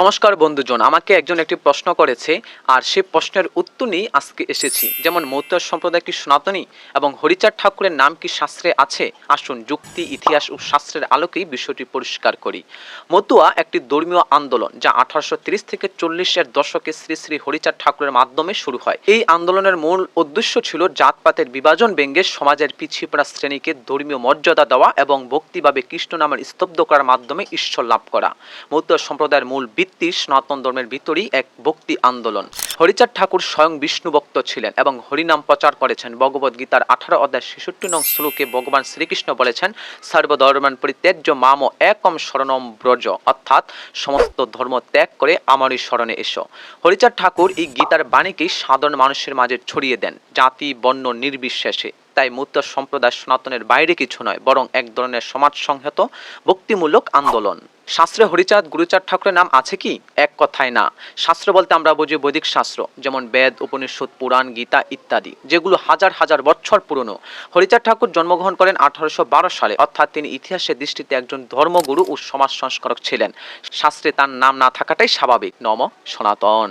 নমস্কার বন্ধুজন, আমাকে একজন একটি প্রশ্ন করেছে, আর সে প্রশ্নের উত্তর নিয়ে আজকে এসেছি। যেমন মৌত্র সম্প্রদায় কি সনাতনী এবং হরিচাঁদ ঠাকুরের নাম কি শাস্ত্রে আছে? আসুন যুক্তি, ইতিহাস ও শাস্ত্রের আলোকেই বিষয়টি পরিষ্কার করি। মতুয়া একটি ধর্মীয় আন্দোলন, যা আঠারোশো তিরিশ থেকে চল্লিশের দশকে শ্রী শ্রী হরিচাঁদ ঠাকুরের মাধ্যমে শুরু হয়। এই আন্দোলনের মূল উদ্দেশ্য ছিল জাতপাতের বিভাজন ব্যঙ্গে সমাজের পিছিয়ে পড়া শ্রেণীকে ধর্মীয় মর্যাদা দেওয়া এবং ভক্তিভাবে কৃষ্ণ নামের স্তব্ধ করার মাধ্যমে ঈশ্বর লাভ করা। মৌত্র সম্প্রদায়ের মূল ভিত্তি সনাতন ধর্মের ভিতরেই এক ভক্তি আন্দোলন। হরিচাঁদ ঠাকুর স্বয়ং বিষ্ণু ভক্ত ছিলেন এবং হরিনাম প্রচার করেছেন। ভগবদ গীতার আঠারো অধ্যায় ছেষট্টি নং শ্লোকে ভগবান শ্রীকৃষ্ণ বলেছেন, সর্বধর্মান পরিত্যাজ্য মাম একম শরণম ব্রজ। অর্থাৎ সমস্ত ধর্ম ত্যাগ করে আমারই স্মরণে এসো। হরিচাঁদ ঠাকুর এই গীতার বাণীকেই সাধারণ মানুষের মাঝে ছড়িয়ে দেন, জাতি, বর্ণ নির্বিশেষে। তাই মুক্ত সম্প্রদায় সনাতনের বাইরে কিছু নয়, বরং এক ধরনের সমাজ সংহত, ভক্তিমূলক আন্দোলন। শাস্ত্রে হরিচাঁদ, গুরুচাঁদ ঠাকুরের নাম আছে কি? এক কথায় না। শাস্ত্র বলতে আমরা বুঝি বৈদিক শাস্ত্র, যেমন বেদ, উপনিষদ, পুরাণ, গীতা ইত্যাদি, যেগুলো হাজার হাজার বছর পুরনো। হরিচাঁদ ঠাকুর জন্মগ্রহণ করেন আঠারোশো বারো সালে, অর্থাৎ তিনি ইতিহাসের দৃষ্টিতে একজন ধর্মগুরু ও সমাজ সংস্কারক ছিলেন। শাস্ত্রে তার নাম না থাকাটাই স্বাভাবিক। নম সনাতন।